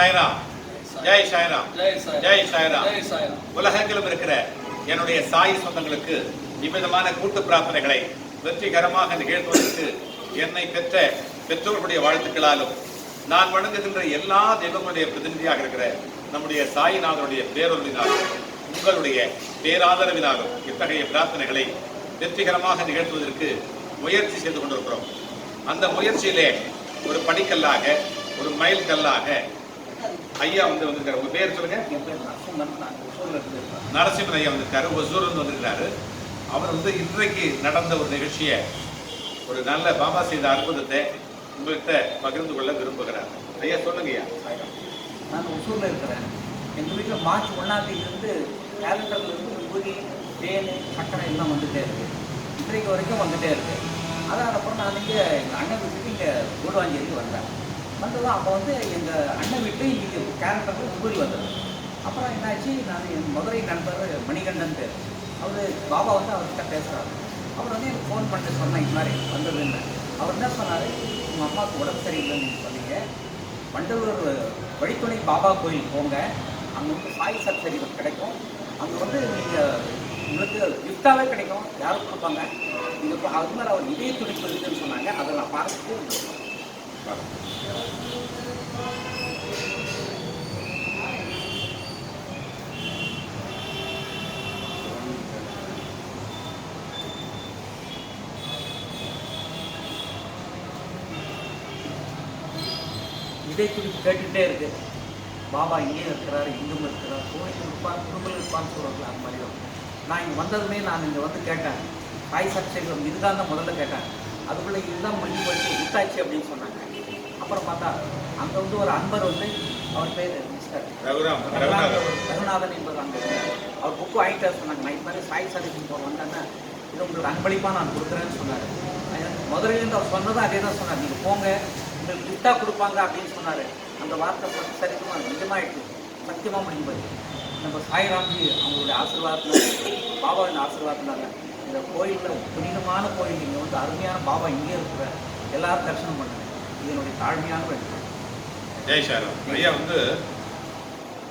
சாய்ராம். ஜெய் சாய்ராம். ஜெய் சாய் ஜெய் சாய்ராம். உலகெங்கிலும் இருக்கிற என்னுடைய சாய் சொந்தங்களுக்கு இவ்விதமான கூட்டு பிரார்த்தனைகளை வெற்றிகரமாக நிகழ்த்துவதற்கு என்னை பெற்ற பெற்றோர்களுடைய வாழ்த்துக்களாலும் நான் வணங்குகின்ற எல்லா தெய்வங்களுடைய பிரதிநிதியாக இருக்கிற நம்முடைய சாய்நாதனுடைய பேரொருளினாலும் உங்களுடைய பேராதரவினாலும் இத்தகைய பிரார்த்தனைகளை வெற்றிகரமாக நிகழ்த்துவதற்கு முயற்சி செய்து கொண்டிருக்கிறோம். அந்த முயற்சியிலே ஒரு படிக்கல்லாக ஒரு மைல் கல்லாக ஐயா வந்து வந்திருக்காரு. உங்க பேர் சொல்லுங்க. என் பேர் நரசிம்மன். ஐயா வந்திருக்காரு. ஒசூர்ந்து வந்திருக்காரு அவர் வந்து இன்றைக்கு நடந்த ஒரு நிகழ்ச்சியை ஒரு நல்ல பாபா செய்த அற்புதத்தை உங்கள்கிட்ட பகிர்ந்து கொள்ள விரும்புகிறார். ஐயா சொல்லுங்க ஐயா. நான் ஒசூரில் இருக்கிறேன். எங்கள் வீட்டில் மார்ச் ஒன்றாம் தேதியிலேருந்து கேலண்டரில் இருந்து விபூதி தேன் சக்கரை எல்லாம் வந்துட்டே இருக்கு. இன்றைக்கு வரைக்கும் வந்துட்டே இருக்கு. அதான் அப்புறம் நான் இங்கே எங்கள் அண்ணன் வீட்டுக்கு இங்கே கூடுவாஞ்சேரிக்கு வந்தேன். வந்ததும் அப்போ வந்து எங்கள் அண்ணன் வீட்டு இங்கே கேலண்டரில் விபூதி வந்தது. அப்புறம் என்னாச்சு? நான் என் மதுரை நண்பர் மணிகண்டன் பேர். அவர் பாபா வந்து அவர்கிட்ட பேசுகிறாரு அவர் வந்து எனக்கு ஃபோன் பண்ணிட்டு சொன்னேன் இது மாதிரி வந்ததுன்னு. அவர் என்ன சொன்னார்? உங்கள் அம்மாவுக்கு உடம்பு சரியில்லைன்னு நீங்க சொன்னீங்க. வண்டலூர் வழித்துணை பாபா கோயில் போங்க. அங்கே வந்து சாய் சப்சரிகள் கிடைக்கும். அங்கே வந்து நீங்கள் உங்களுக்கு கிஃப்டாகவே கிடைக்கும். யாரும் கொடுப்பாங்க. நீங்கள் அது மாதிரி அவர் இதய துடிப்பு இருக்குதுன்னு சொன்னாங்க. அதை நான் பார்த்துட்டு இதை குறித்து கேட்டுகிட்டே இருக்கு. பாபா இங்கேயும் இருக்கிறாரு இங்கும் இருக்கிறார். கோயில் இருப்பார் குடும்பம் இருப்பான்னு சொல்கிறாங்க அந்த மாதிரி தான் நான் இங்கே வந்ததுமே நான் இங்கே வந்து கேட்டேன். தாய் சக்சேகம் இதுதான் தான் முதல்ல கேட்டேன். அதுக்குள்ளே இதுதான் முடிஞ்சு போச்சு விட்டாச்சு அப்படின்னு சொன்னாங்க. அப்புறம் பார்த்தா அங்கே வந்து ஒரு அன்பர் வந்து அவர் பேர் மிஸ்டர். ரகுநாதன். என்பவர் அங்கே. அவர் புக்கு வாங்கிட்டு சொன்னாங்க. நான் இது மாதிரி சாய் சர்வீஸ் போக வந்தேன்னா இது உங்களுக்கு அன்பளிப்பாக நான் கொடுக்குறேன்னு சொன்னார். முதலிலேருந்து அவர் சொன்னதும் அதே தான் சொன்னார். நீங்கள் போங்க உங்களுக்கு கிஃப்டாக கொடுப்பாங்க அப்படின்னு சொன்னார். அந்த வார்த்தை சரிக்குமா? நிஜமாயிட்டு சத்தியமாக முடியும் போது நம்ம சாய்ராம்ஜி அவங்களுடைய ஆசீர்வாதத்தினால பாபாவின் ஆசீர்வாதத்தினால இந்த கோயிலில் புனிதமான கோயில். இங்கே வந்து அருமையான பாபா இங்கே இருக்கிற எல்லாரும் தரிசனம் பண்ணுங்க. இதனுடைய என்னுடைய தாழ்மையான ஜெய் சாய்ராம் ஐயா வந்து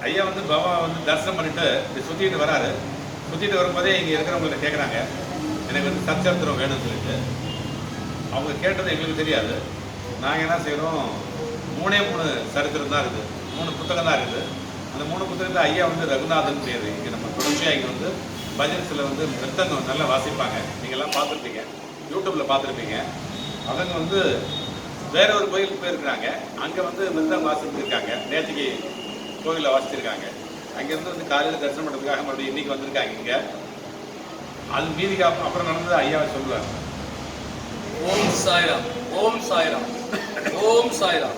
ஐயா வந்து பாபா வந்து தரிசனம் பண்ணிட்டு இப்படி சுத்திட்டு வராரு. சுற்றிட்டு வரும்போதே இங்கே இருக்கிறவங்கள்ட்ட கேட்குறாங்க எனக்கு வந்து சச்சரித்திரம் வேணும்னு சொல்லிட்டு. அவங்க கேட்டது எங்களுக்கு தெரியாது. நாங்கள் என்ன செய்கிறோம் மூணே மூணு சரித்திரம் தான் இருக்குது. மூணு புத்தகம் தான் இருக்குது. அந்த மூணு புத்தகத்தை ஐயா வந்து ரகுநாதன் பேர். இங்கே நம்ம தொடர்ச்சியாக இங்கே வந்து பஜன்ஸில் வந்து மிருத்தங்கம் நல்லா வாசிப்பாங்க. நீங்கள்லாம் பார்த்துருப்பீங்க. யூடியூப்பில் பார்த்துருப்பீங்க. அவங்க வந்து வேற ஒரு கோயிலுக்கு போயிருக்கிறாங்க. அங்கே வந்து மிருதம் வாசிச்சிருக்காங்க நேற்றுக்கு கோயிலில் வாசிச்சிருக்காங்க. அங்கேருந்து வந்து காலையில் தரிசனம் பண்ணுறதுக்காக மறுபடியும் இன்னைக்கு வந்திருக்காங்க இங்கே. அது மீதிக்கு அப்புறம் நடந்தது ஐயாவை சொல்லுவார். ஓம் சாய்ராம் ஓம் சாய்ராம் ஓம் சாய்ராம்.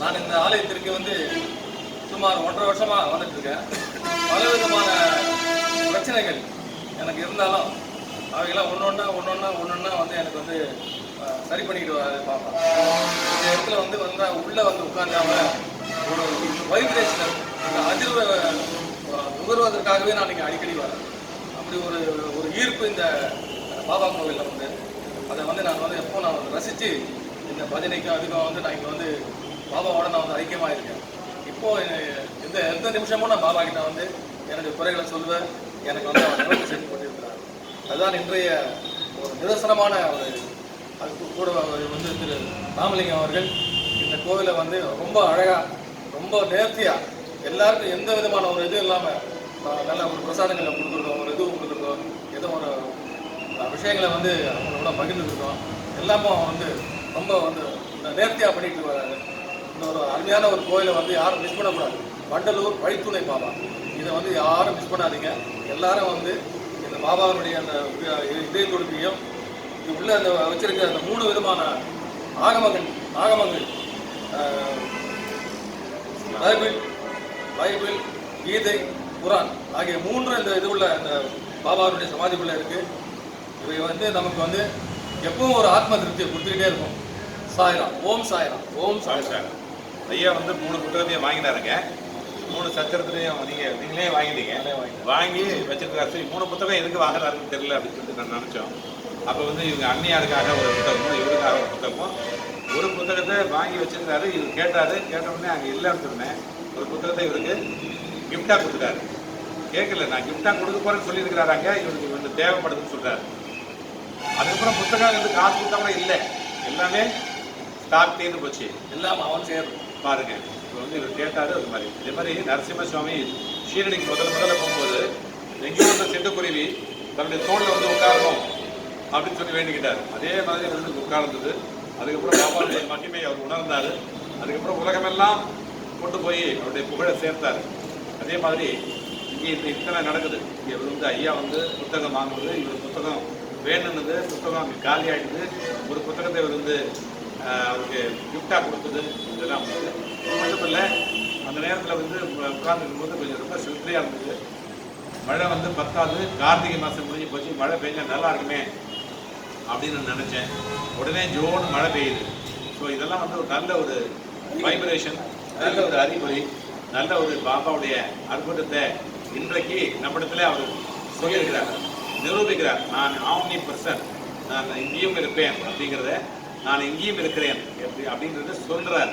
நான் இந்த ஆலயத்திற்கு வந்து சுமார் ஒன்றரை வருஷமா வந்துட்டு இருக்கேன். பல விதமான பிரச்சனைகள் எனக்கு இருந்தாலும் அவைகளாம் ஒன்றா ஒன்று ஒன்றா வந்து எனக்கு வந்து சரி பண்ணிக்கிட்டு வராது பார்ப்பேன் இந்த இடத்துல வந்து வந்தா உள்ள வந்து உட்கார்ந்தாம ஒரு வைப்ரேஷன் அந்த அதிர்வை நுகர்வதற்காகவே நான் இங்கே அடிக்கடி வரேன். அப்படி ஒரு ஒரு ஈர்ப்பு இந்த பாபா கோவிலில் வந்து அதை வந்து நான் வந்து எப்போ நான் ரசித்து இந்த பஜனைக்கும் அதுக்கும் வந்து நான் இங்கே வந்து பாபாவோட நான் வந்து ஐக்கியமாக இருக்கேன் இப்போ எந்த எந்த நிமிஷமும் நான் பாபா கிட்ட வந்து எனக்கு குறைகளை சொல்வேன் எனக்கு வந்து அவர் செஞ்சு கொண்டிருக்கிறார். அதுதான் இன்றைய ஒரு நிதர்சனமான ஒரு அதுக்கு கூட வந்து திரு ராமலிங்கம் அவர்கள் இந்த கோவிலை வந்து ரொம்ப அழகாக ரொம்ப நேர்த்தியாக எல்லாருக்கும் எந்த விதமான ஒரு இது இல்லாமல் நல்ல ஒரு பிரசாதங்களை கொடுத்துருக்கோம் ஒரு இது கொடுத்துருக்கோம் ஏதோ ஒரு விஷயங்களை வந்து அவங்களோட பகிர்ந்துருக்கோம் எல்லாமே வந்து ரொம்ப வந்து நேர்த்தியாக பண்ணிட்டு வராரு. இந்த ஒரு அருமையான ஒரு கோயிலை வந்து யாரும் மிஸ் பண்ணக்கூடாது. வண்டலூர் வழித்துணை பாபா. இதை வந்து யாரும் மிஸ் பண்ணாதீங்க. எல்லாரும் வந்து இந்த பாபாவுடைய அந்த இ- இதய இது உள்ள அந்த வச்சிருக்க அந்த மூணு விதமான ஆகமங்கள் ஆகமங்கள். பைபிள் பைபிள் கீதை குரான் ஆகிய மூன்று இந்த இது உள்ள இந்த பாபாவுடைய சமாதிக்குள்ள இருக்கு. இவை வந்து நமக்கு வந்து எப்பவும் ஒரு ஆத்ம திருப்தியை கொடுத்துக்கிட்டே இருக்கும். சாய்ராம் ஓம் சாய்ராம் ஓம் சாய்ராம். ஐயா வந்து மூணு புத்தகத்தையும் வாங்கினாருங்க. மூணு சத்திரத்துலையும் நீங்க நீங்களே வாங்கிட்டீங்க. வாங்கி வச்சிருக்காரு. சரி மூணு புத்தகம் எதுக்கு வாங்குறாருன்னு தெரியல அப்படின்னு சொல்லிட்டு நான் நினைச்சோம். அப்போ வந்து இவங்க அண்ணியாருக்காக ஒரு புத்தகமும் இவருக்காக ஒரு புத்தகமும் ஒரு புத்தகத்தை வாங்கி வச்சிருந்தாரு இவர் கேட்டாரு. கேட்ட உடனே அங்கே இல்லைன்னு சொன்னேன். ஒரு புத்தகத்தை இவருக்கு கிஃப்டாக கொடுத்துட்டாரு. கேட்கல நான் கிஃப்டாக கொடுக்க போறேன்னு சொல்லியிருக்கிறாராங்க இவருக்கு வந்து தேவைப்படுதுன்னு சொல்றாரு. அதுக்கப்புறம் புத்தகம் வந்து காசு கொடுத்தா கூட இல்லை. எல்லாமே ஸ்டாக் தீர்ந்து போச்சு. எல்லாம் அவன் சேர்ந்து பாருங்க இப்போ வந்து இவர் கேட்டாரு அது மாதிரி. இதே மாதிரி நரசிம்ம சுவாமி ஷீரடிக்கு முதல்ல முதல்ல போகும்போது எங்கேயோ வந்து சிட்டுக்குருவி தன்னுடைய தோளில் வந்து உட்காரணும். அப்படின்னு சொல்லி வேண்டிக்கிட்டார். அதே மாதிரி வந்து உட்கார்ந்தது. அதுக்கப்புறம் பாபாவுடைய மகிமை அவர் உணர்ந்தார். அதுக்கப்புறம் உலகமெல்லாம் கொண்டு போய் அவருடைய புகழை சேர்த்தார். அதே மாதிரி இங்கே இந்த இத்தனை நடக்குது. இங்கே வந்து ஐயா வந்து புத்தகம் வாங்குறது இவர் புத்தகம் வேணுன்னது புத்தகம் அங்கே காலி ஆகிடுது ஒரு புத்தகத்தை இவர் வந்து அவருக்கு கிஃப்டாக கொடுத்தது. இதெல்லாம் வந்து மட்டும் இல்லை அந்த நேரத்தில் வந்து உட்கார்ந்துருக்கும் போது கொஞ்சம் ரொம்ப சில்ட்ரியாக இருந்தது. மழை வந்து பத்தாது. கார்த்திகை மாதம் முடிஞ்சு போச்சு. மழை பெஞ்சா நல்லா இருக்குமே. அப்படின்னு நான் நினச்சேன். உடனே ஜோன் மழை பெய்யுது. ஸோ இதெல்லாம் வந்து ஒரு நல்ல ஒரு வைப்ரேஷன் நல்ல ஒரு அறிகுறி நல்ல ஒரு பாபாவுடைய அற்புதத்தை இன்றைக்கு நம்மிடத்துல அவர் சொல்லியிருக்கிறார். நிரூபிக்கிறார். நான் ஆம்னி பர்சன் நான் இங்கேயும் இருப்பேன் அப்படிங்கிறத நான் இங்கேயும் இருக்கிறேன் எப்படி அப்படிங்கிறத சொல்கிறார்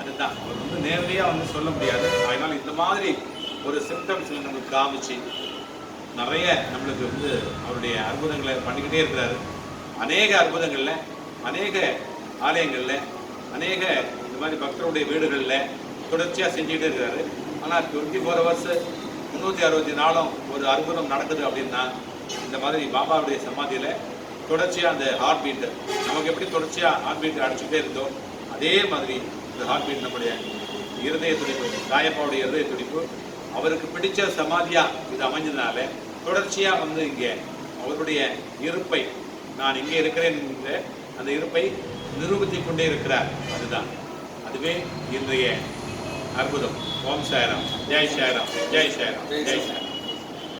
அதுதான். அவர் வந்து நேரடியாக வந்து சொல்ல முடியாது. அதனால் இந்த மாதிரி ஒரு சிம்டம்ஸ் நம்மளுக்கு காமிச்சு நிறைய நம்மளுக்கு வந்து அவருடைய அற்புதங்களை பண்ணிக்கிட்டே இருக்கிறாரு. அநேக அற்புதங்களில் அநேக ஆலயங்களில் அநேக இந்த மாதிரி பக்தருடைய வீடுகளில் தொடர்ச்சியாக செஞ்சுக்கிட்டே இருக்கிறாரு ஆனால் டுவெண்ட்டி ஃபோர் ஹவர்ஸ் முந்நூற்றி அறுபத்தி நாளும் ஒரு அற்புதம் நடக்குது அப்படின்னா இந்த மாதிரி பாபாவுடைய சமாதியில் தொடர்ச்சியாக அந்த ஹார்ட் பீட்டு நமக்கு எப்படி தொடர்ச்சியாக ஹார்ட் பீட் அடிச்சுட்டே இருந்தோ அதே மாதிரி இந்த ஹார்ட் பீட் நம்முடைய இருதய துடிப்பு தாயப்பாவுடைய இருதய துடிப்பு அவருக்கு பிடிச்ச சமாதியாக இது அமைஞ்சதுனால தொடர்ச்சியாக வந்து இங்கே அவருடைய இருப்பை நான் இங்கே இருக்கிறேன் என்கிற அந்த இருப்பை நிரூபித்துக் கொண்டே இருக்கிறார். அதுதான். அதுவே இன்றைய அற்புதம். ஓம் சாயராம். ஜெய் சாயராம். ஜெய் சாயராம். ஜெய் சாயராம்.